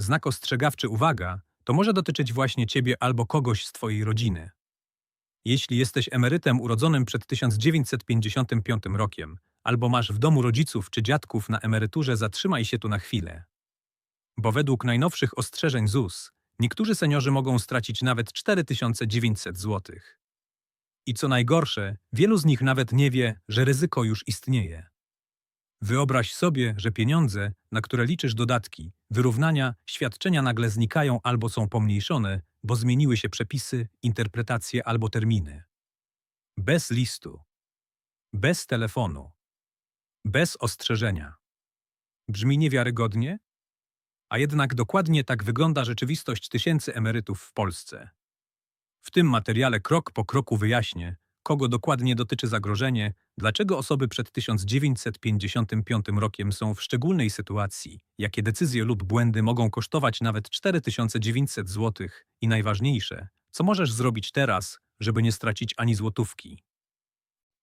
Znak ostrzegawczy uwaga to może dotyczyć właśnie ciebie albo kogoś z twojej rodziny. Jeśli jesteś emerytem urodzonym przed 1955 rokiem, albo masz w domu rodziców czy dziadków na emeryturze, zatrzymaj się tu na chwilę. Bo według najnowszych ostrzeżeń ZUS, niektórzy seniorzy mogą stracić nawet 4900 zł. I co najgorsze, wielu z nich nawet nie wie, że ryzyko już istnieje. Wyobraź sobie, że pieniądze, na które liczysz dodatki, wyrównania, świadczenia nagle znikają albo są pomniejszone, bo zmieniły się przepisy, interpretacje albo terminy. Bez listu. Bez telefonu. Bez ostrzeżenia. Brzmi niewiarygodnie? A jednak dokładnie tak wygląda rzeczywistość tysięcy emerytów w Polsce. W tym materiale krok po kroku wyjaśnię, kogo dokładnie dotyczy zagrożenie, dlaczego osoby przed 1955 rokiem są w szczególnej sytuacji, jakie decyzje lub błędy mogą kosztować nawet 4900 zł i najważniejsze, co możesz zrobić teraz, żeby nie stracić ani złotówki.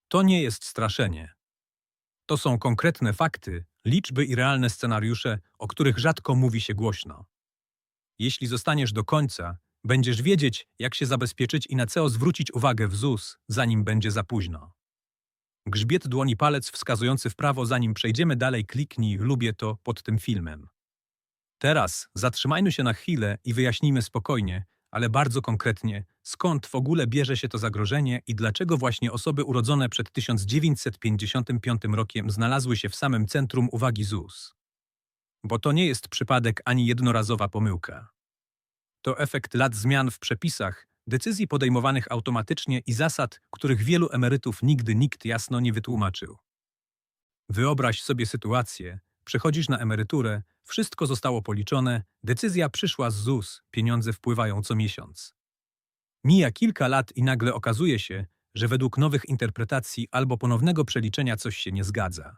To nie jest straszenie. To są konkretne fakty, liczby i realne scenariusze, o których rzadko mówi się głośno. Jeśli zostaniesz do końca, będziesz wiedzieć, jak się zabezpieczyć i na co zwrócić uwagę w ZUS, zanim będzie za późno. Grzbiet dłoni palec wskazujący w prawo, zanim przejdziemy dalej, kliknij lubię to pod tym filmem. Teraz zatrzymajmy się na chwilę i wyjaśnijmy spokojnie, ale bardzo konkretnie, skąd w ogóle bierze się to zagrożenie i dlaczego właśnie osoby urodzone przed 1955 rokiem znalazły się w samym centrum uwagi ZUS. Bo to nie jest przypadek ani jednorazowa pomyłka. To efekt lat zmian w przepisach, decyzji podejmowanych automatycznie i zasad, których wielu emerytów nigdy nikt jasno nie wytłumaczył. Wyobraź sobie sytuację, przechodzisz na emeryturę, wszystko zostało policzone, decyzja przyszła z ZUS, pieniądze wpływają co miesiąc. Mija kilka lat i nagle okazuje się, że według nowych interpretacji albo ponownego przeliczenia coś się nie zgadza.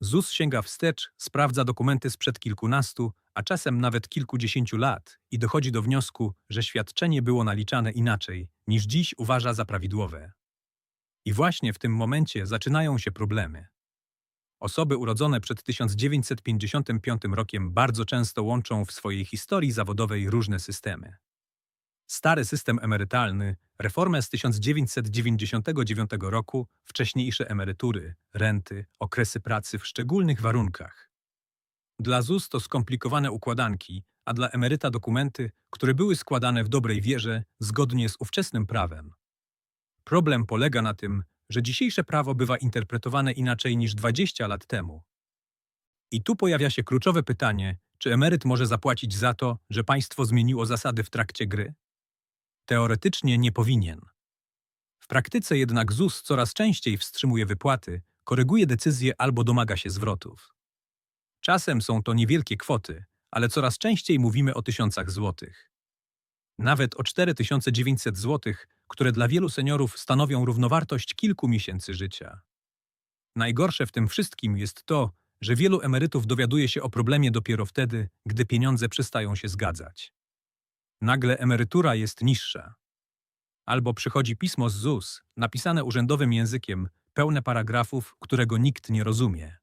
ZUS sięga wstecz, sprawdza dokumenty sprzed kilkunastu, a czasem nawet kilkudziesięciu lat i dochodzi do wniosku, że świadczenie było naliczane inaczej, niż dziś uważa za prawidłowe. I właśnie w tym momencie zaczynają się problemy. Osoby urodzone przed 1955 rokiem bardzo często łączą w swojej historii zawodowej różne systemy. Stary system emerytalny, reformę z 1999 roku, wcześniejsze emerytury, renty, okresy pracy w szczególnych warunkach. Dla ZUS to skomplikowane układanki, a dla emeryta dokumenty, które były składane w dobrej wierze, zgodnie z ówczesnym prawem. Problem polega na tym, że dzisiejsze prawo bywa interpretowane inaczej niż 20 lat temu. I tu pojawia się kluczowe pytanie, czy emeryt może zapłacić za to, że państwo zmieniło zasady w trakcie gry? Teoretycznie nie powinien. W praktyce jednak ZUS coraz częściej wstrzymuje wypłaty, koryguje decyzje albo domaga się zwrotów. Czasem są to niewielkie kwoty, ale coraz częściej mówimy o tysiącach złotych. Nawet o 4900 złotych, które dla wielu seniorów stanowią równowartość kilku miesięcy życia. Najgorsze w tym wszystkim jest to, że wielu emerytów dowiaduje się o problemie dopiero wtedy, gdy pieniądze przestają się zgadzać. Nagle emerytura jest niższa. Albo przychodzi pismo z ZUS, napisane urzędowym językiem, pełne paragrafów, którego nikt nie rozumie.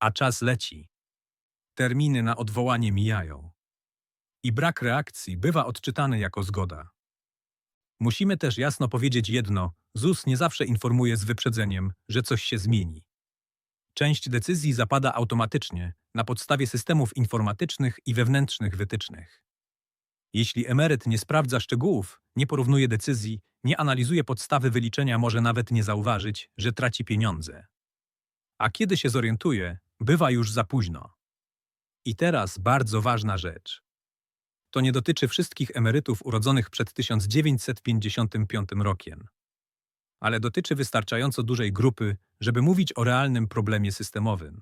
A czas leci. Terminy na odwołanie mijają. I brak reakcji bywa odczytany jako zgoda. Musimy też jasno powiedzieć jedno: ZUS nie zawsze informuje z wyprzedzeniem, że coś się zmieni. Część decyzji zapada automatycznie, na podstawie systemów informatycznych i wewnętrznych wytycznych. Jeśli emeryt nie sprawdza szczegółów, nie porównuje decyzji, nie analizuje podstawy wyliczenia, może nawet nie zauważyć, że traci pieniądze. A kiedy się zorientuje, bywa już za późno. I teraz bardzo ważna rzecz. To nie dotyczy wszystkich emerytów urodzonych przed 1955 rokiem. Ale dotyczy wystarczająco dużej grupy, żeby mówić o realnym problemie systemowym.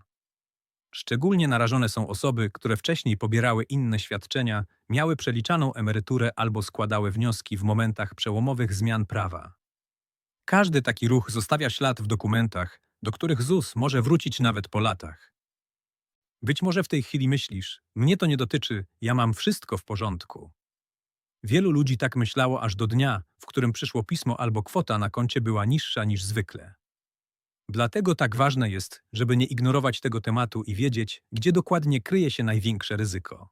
Szczególnie narażone są osoby, które wcześniej pobierały inne świadczenia, miały przeliczaną emeryturę albo składały wnioski w momentach przełomowych zmian prawa. Każdy taki ruch zostawia ślad w dokumentach, do których ZUS może wrócić nawet po latach. Być może w tej chwili myślisz, mnie to nie dotyczy, ja mam wszystko w porządku. Wielu ludzi tak myślało aż do dnia, w którym przyszło pismo albo kwota na koncie była niższa niż zwykle. Dlatego tak ważne jest, żeby nie ignorować tego tematu i wiedzieć, gdzie dokładnie kryje się największe ryzyko.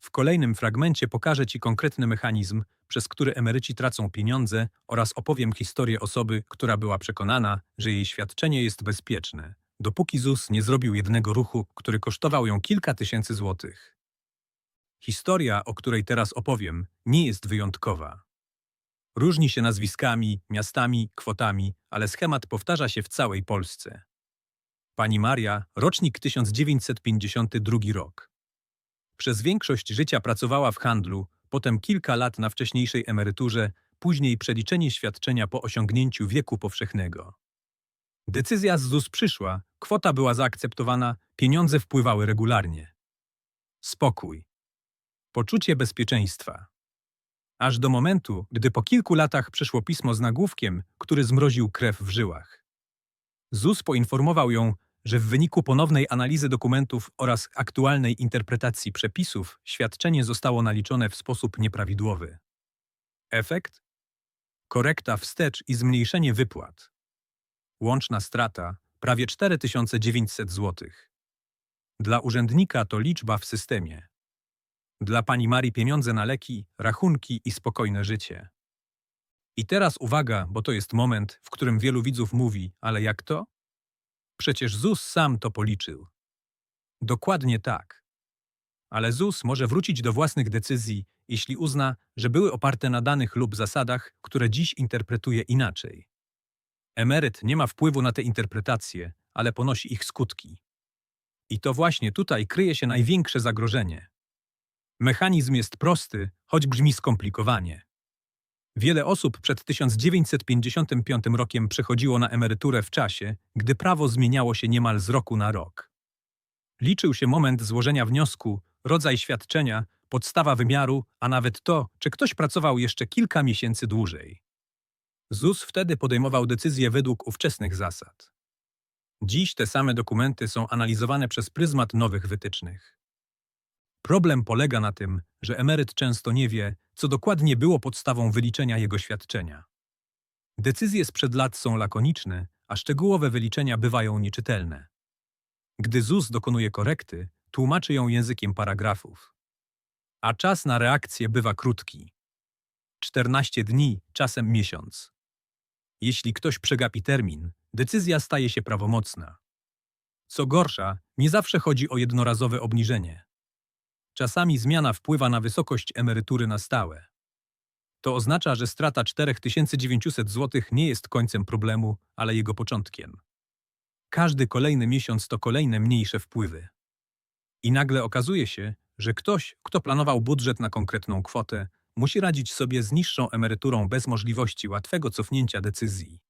W kolejnym fragmencie pokażę Ci konkretny mechanizm, przez który emeryci tracą pieniądze oraz opowiem historię osoby, która była przekonana, że jej świadczenie jest bezpieczne, dopóki ZUS nie zrobił jednego ruchu, który kosztował ją kilka tysięcy złotych. Historia, o której teraz opowiem, nie jest wyjątkowa. Różni się nazwiskami, miastami, kwotami, ale schemat powtarza się w całej Polsce. Pani Maria, rocznik 1952 rok. Przez większość życia pracowała w handlu, potem kilka lat na wcześniejszej emeryturze, później przeliczenie świadczenia po osiągnięciu wieku powszechnego. Decyzja z ZUS przyszła, kwota była zaakceptowana, pieniądze wpływały regularnie. Spokój. Poczucie bezpieczeństwa. Aż do momentu, gdy po kilku latach przyszło pismo z nagłówkiem, który zmroził krew w żyłach. ZUS poinformował ją, że w wyniku ponownej analizy dokumentów oraz aktualnej interpretacji przepisów świadczenie zostało naliczone w sposób nieprawidłowy. Efekt? Korekta wstecz i zmniejszenie wypłat. Łączna strata prawie 4900 zł. Dla urzędnika to liczba w systemie. Dla pani Marii pieniądze na leki, rachunki i spokojne życie. I teraz uwaga, bo to jest moment, w którym wielu widzów mówi, ale jak to? Przecież ZUS sam to policzył. Dokładnie tak. Ale ZUS może wrócić do własnych decyzji, jeśli uzna, że były oparte na danych lub zasadach, które dziś interpretuje inaczej. Emeryt nie ma wpływu na te interpretacje, ale ponosi ich skutki. I to właśnie tutaj kryje się największe zagrożenie. Mechanizm jest prosty, choć brzmi skomplikowanie. Wiele osób przed 1955 rokiem przechodziło na emeryturę w czasie, gdy prawo zmieniało się niemal z roku na rok. Liczył się moment złożenia wniosku, rodzaj świadczenia, podstawa wymiaru, a nawet to, czy ktoś pracował jeszcze kilka miesięcy dłużej. ZUS wtedy podejmował decyzje według ówczesnych zasad. Dziś te same dokumenty są analizowane przez pryzmat nowych wytycznych. Problem polega na tym, że emeryt często nie wie, co dokładnie było podstawą wyliczenia jego świadczenia. Decyzje sprzed lat są lakoniczne, a szczegółowe wyliczenia bywają nieczytelne. Gdy ZUS dokonuje korekty, tłumaczy ją językiem paragrafów. A czas na reakcję bywa krótki. 14 dni, czasem miesiąc. Jeśli ktoś przegapi termin, decyzja staje się prawomocna. Co gorsza, nie zawsze chodzi o jednorazowe obniżenie. Czasami zmiana wpływa na wysokość emerytury na stałe. To oznacza, że strata 4900 zł nie jest końcem problemu, ale jego początkiem. Każdy kolejny miesiąc to kolejne mniejsze wpływy. I nagle okazuje się, że ktoś, kto planował budżet na konkretną kwotę, musi radzić sobie z niższą emeryturą bez możliwości łatwego cofnięcia decyzji.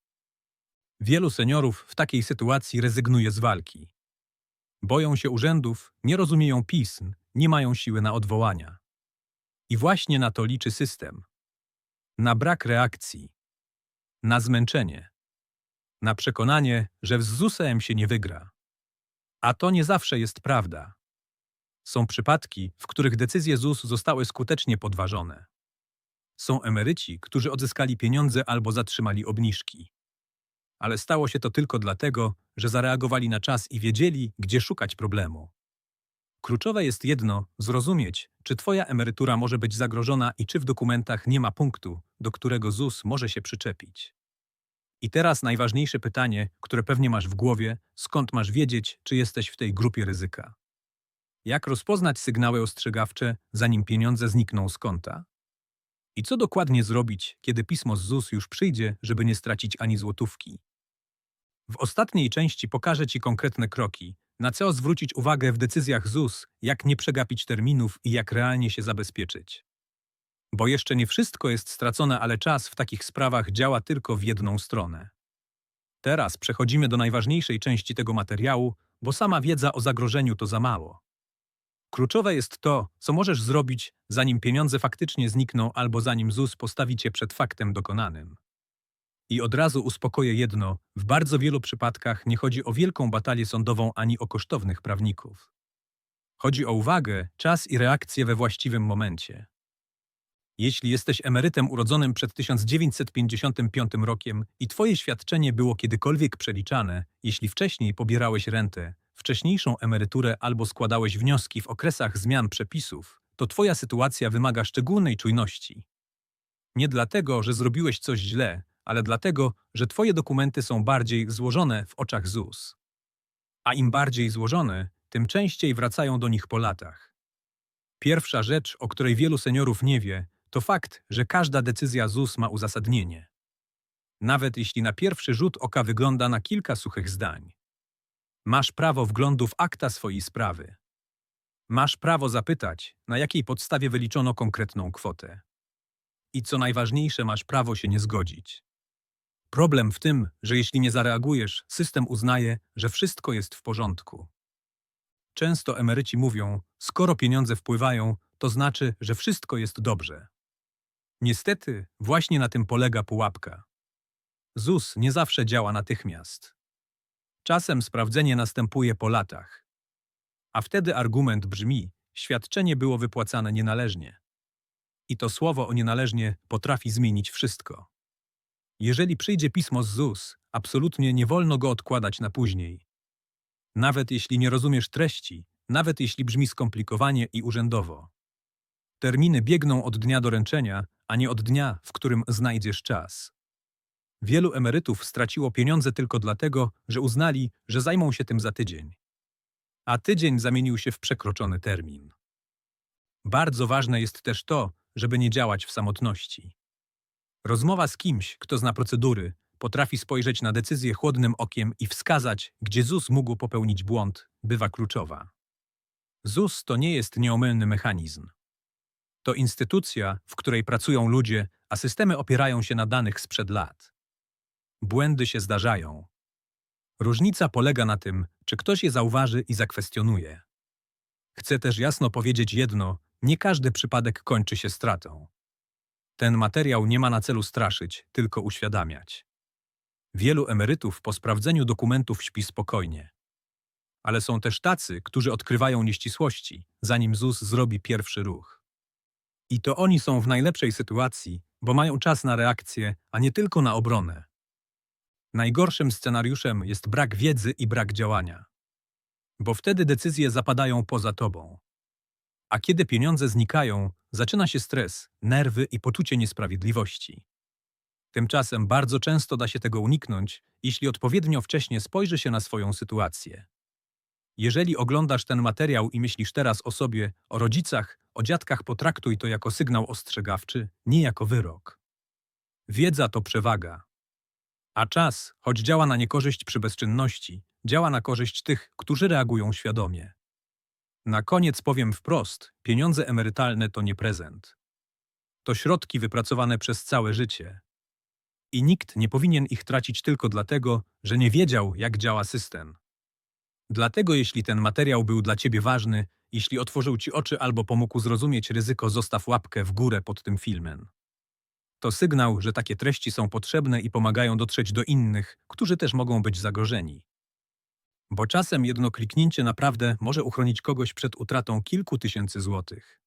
Wielu seniorów w takiej sytuacji rezygnuje z walki. Boją się urzędów, nie rozumieją pism, nie mają siły na odwołania. I właśnie na to liczy system. Na brak reakcji, na zmęczenie, na przekonanie, że z ZUS-em się nie wygra. A to nie zawsze jest prawda. Są przypadki, w których decyzje ZUS zostały skutecznie podważone. Są emeryci, którzy odzyskali pieniądze albo zatrzymali obniżki. Ale stało się to tylko dlatego, że zareagowali na czas i wiedzieli, gdzie szukać problemu. Kluczowe jest jedno zrozumieć, czy Twoja emerytura może być zagrożona i czy w dokumentach nie ma punktu, do którego ZUS może się przyczepić. I teraz najważniejsze pytanie, które pewnie masz w głowie: skąd masz wiedzieć, czy jesteś w tej grupie ryzyka? Jak rozpoznać sygnały ostrzegawcze, zanim pieniądze znikną z konta? I co dokładnie zrobić, kiedy pismo z ZUS już przyjdzie, żeby nie stracić ani złotówki? W ostatniej części pokażę Ci konkretne kroki, na co zwrócić uwagę w decyzjach ZUS, jak nie przegapić terminów i jak realnie się zabezpieczyć. Bo jeszcze nie wszystko jest stracone, ale czas w takich sprawach działa tylko w jedną stronę. Teraz przechodzimy do najważniejszej części tego materiału, bo sama wiedza o zagrożeniu to za mało. Kluczowe jest to, co możesz zrobić, zanim pieniądze faktycznie znikną albo zanim ZUS postawi cię przed faktem dokonanym. I od razu uspokoję jedno, w bardzo wielu przypadkach nie chodzi o wielką batalię sądową ani o kosztownych prawników. Chodzi o uwagę, czas i reakcję we właściwym momencie. Jeśli jesteś emerytem urodzonym przed 1955 rokiem i twoje świadczenie było kiedykolwiek przeliczane, jeśli wcześniej pobierałeś rentę, wcześniejszą emeryturę albo składałeś wnioski w okresach zmian przepisów, to twoja sytuacja wymaga szczególnej czujności. Nie dlatego, że zrobiłeś coś źle, ale dlatego, że twoje dokumenty są bardziej złożone w oczach ZUS. A im bardziej złożone, tym częściej wracają do nich po latach. Pierwsza rzecz, o której wielu seniorów nie wie, to fakt, że każda decyzja ZUS ma uzasadnienie. Nawet jeśli na pierwszy rzut oka wygląda na kilka suchych zdań. Masz prawo wglądu w akta swojej sprawy. Masz prawo zapytać, na jakiej podstawie wyliczono konkretną kwotę. I co najważniejsze, masz prawo się nie zgodzić. Problem w tym, że jeśli nie zareagujesz, system uznaje, że wszystko jest w porządku. Często emeryci mówią, skoro pieniądze wpływają, to znaczy, że wszystko jest dobrze. Niestety, właśnie na tym polega pułapka. ZUS nie zawsze działa natychmiast. Czasem sprawdzenie następuje po latach. A wtedy argument brzmi, świadczenie było wypłacane nienależnie. I to słowo o nienależnie potrafi zmienić wszystko. Jeżeli przyjdzie pismo z ZUS, absolutnie nie wolno go odkładać na później. Nawet jeśli nie rozumiesz treści, nawet jeśli brzmi skomplikowanie i urzędowo. Terminy biegną od dnia doręczenia, a nie od dnia, w którym znajdziesz czas. Wielu emerytów straciło pieniądze tylko dlatego, że uznali, że zajmą się tym za tydzień. A tydzień zamienił się w przekroczony termin. Bardzo ważne jest też to, żeby nie działać w samotności. Rozmowa z kimś, kto zna procedury, potrafi spojrzeć na decyzję chłodnym okiem i wskazać, gdzie ZUS mógł popełnić błąd, bywa kluczowa. ZUS to nie jest nieomylny mechanizm. To instytucja, w której pracują ludzie, a systemy opierają się na danych sprzed lat. Błędy się zdarzają. Różnica polega na tym, czy ktoś je zauważy i zakwestionuje. Chcę też jasno powiedzieć jedno: nie każdy przypadek kończy się stratą. Ten materiał nie ma na celu straszyć, tylko uświadamiać. Wielu emerytów po sprawdzeniu dokumentów śpi spokojnie. Ale są też tacy, którzy odkrywają nieścisłości, zanim ZUS zrobi pierwszy ruch. I to oni są w najlepszej sytuacji, bo mają czas na reakcję, a nie tylko na obronę. Najgorszym scenariuszem jest brak wiedzy i brak działania. Bo wtedy decyzje zapadają poza tobą. A kiedy pieniądze znikają, zaczyna się stres, nerwy i poczucie niesprawiedliwości. Tymczasem bardzo często da się tego uniknąć, jeśli odpowiednio wcześnie spojrzy się na swoją sytuację. Jeżeli oglądasz ten materiał i myślisz teraz o sobie, o rodzicach, o dziadkach, potraktuj to jako sygnał ostrzegawczy, nie jako wyrok. Wiedza to przewaga. A czas, choć działa na niekorzyść przy bezczynności, działa na korzyść tych, którzy reagują świadomie. Na koniec powiem wprost: pieniądze emerytalne to nie prezent. To środki wypracowane przez całe życie. I nikt nie powinien ich tracić tylko dlatego, że nie wiedział, jak działa system. Dlatego, jeśli ten materiał był dla Ciebie ważny, jeśli otworzył Ci oczy albo pomógł zrozumieć ryzyko, zostaw łapkę w górę pod tym filmem. To sygnał, że takie treści są potrzebne i pomagają dotrzeć do innych, którzy też mogą być zagrożeni. Bo czasem jedno kliknięcie naprawdę może uchronić kogoś przed utratą kilku tysięcy złotych.